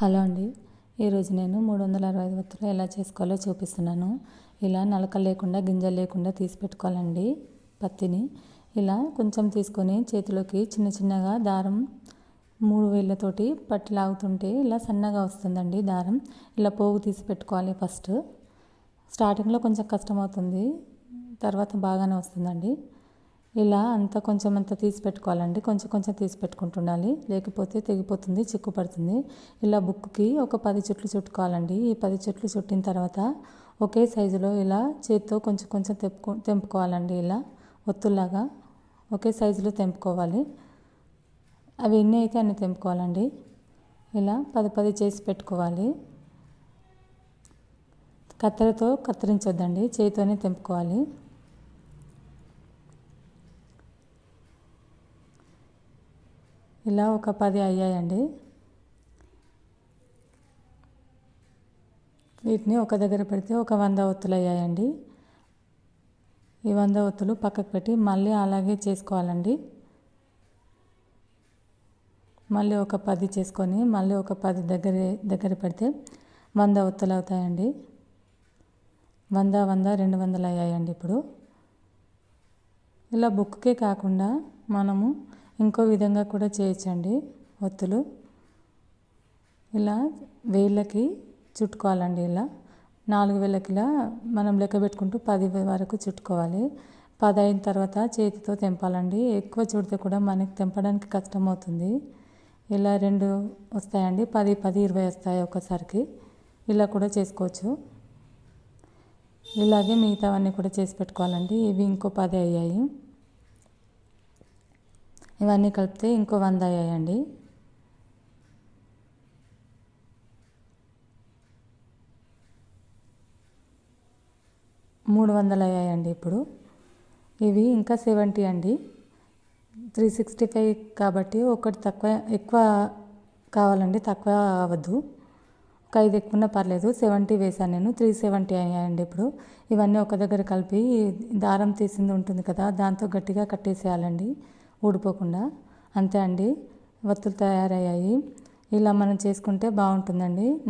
Hello అండి. ఈరోజు నేను మూడు వందల అరవై ఐదు ఎలా చేసుకోవాలో చూపిస్తున్నాను. ఇలా నలక లేకుండా గింజలు లేకుండా తీసి పెట్టుకోవాలండి. పత్తిని ఇలా కొంచెం తీసుకొని చేతిలోకి చిన్న చిన్నగా దారం మూడు వేళ్ళతోటి పట్టి లాగుతుంటే ఇలా సన్నగా వస్తుందండి దారం. ఇలా పోగు తీసి పెట్టుకోవాలి ఫస్ట్. స్టార్టింగ్లో కొంచెం కష్టమవుతుంది. తర్వాత బాగానే వస్తుందండి. ఇలా అంతా కొంచెం అంత తీసి పెట్టుకోవాలండి కొంచెం కొంచెం తీసి పెట్టుకుంటుండాలి లేకపోతే తెగిపోతుంది చిక్కు పడుతుంది ఇలా బుక్కి ఒక పది చుట్లు చుట్టుకోవాలండి. ఈ పది చుట్లు చుట్టిన తర్వాత ఒకే సైజులో ఇలా చేతితో కొంచెం కొంచెం తెంపుకో తెంపుకోవాలండి ఇలా ఒత్తుల్లాగా. ఒకే సైజులో తెంపుకోవాలి. అవి ఎన్ని అయితే అన్ని తెంపుకోవాలండి. ఇలా పది పది చేసి పెట్టుకోవాలి. కత్తెరతో కత్తిరించొద్దండి. చేతితోనే తెంపుకోవాలి. ఇలా ఒక పది అయ్యాయండి. వీటిని ఒక దగ్గర పెడితే ఒక వంద ఒత్తులు అయ్యాయండి. ఈ వంద ఒత్తులు పక్కకు పెట్టి మళ్ళీ అలాగే చేసుకోవాలండి. మళ్ళీ ఒక పది చేసుకొని మళ్ళీ ఒక పది దగ్గర దగ్గర పెడితే వంద ఒత్తులు అవుతాయండి. వంద వంద రెండు వందలు అయ్యాయండి ఇప్పుడు. ఇలా బుక్కే కాకుండా మనము ఇంకో విధంగా కూడా చేయొచ్చండి ఒత్తులు. ఇలా వేళ్ళకి చుట్టుకోవాలండి ఇలా. నాలుగు వేళ్ళకి ఇలా మనం లెక్క పెట్టుకుంటూ పది వరకు చుట్టుకోవాలి. పది అయిన తర్వాత చేతితో తెంపాలండి. ఎక్కువ చుడితే కూడా మనకి తెంపడానికి కష్టమవుతుంది. ఇలా రెండు వస్తాయండి. పది పది ఇరవై వస్తాయి ఒకసారికి ఇలా కూడా చేసుకోవచ్చు. ఇలాగే మిగతావన్నీ కూడా చేసి పెట్టుకోవాలండి. ఇవి ఇంకో పది అయ్యాయి. ఇవన్నీ కలిపితే ఇంకో వంద అయ్యాయండి. మూడు వందలు అయ్యాయండి ఇప్పుడు. ఇవి ఇంకా సెవెంటీ అండి. త్రీ సిక్స్టీ ఫైవ్ కాబట్టి ఒకటి తక్కువ ఎక్కువ కావాలండి తక్కువ అవ్వద్దు. ఒక ఐదు ఎక్కువ పర్లేదు సెవెంటీ వేసాను నేను త్రీ సెవెంటీ అయ్యాయండి ఇప్పుడు. ఇవన్నీ ఒక దగ్గర కలిపి దారం తీసింది ఉంటుంది కదా దాంతో గట్టిగా కట్టేసేయాలండి. ఊడిపోకుండా. అంతే అండి. వత్తులు తయారయ్యాయి. ఇలా మనం చేసుకుంటే బాగుంటుందండి.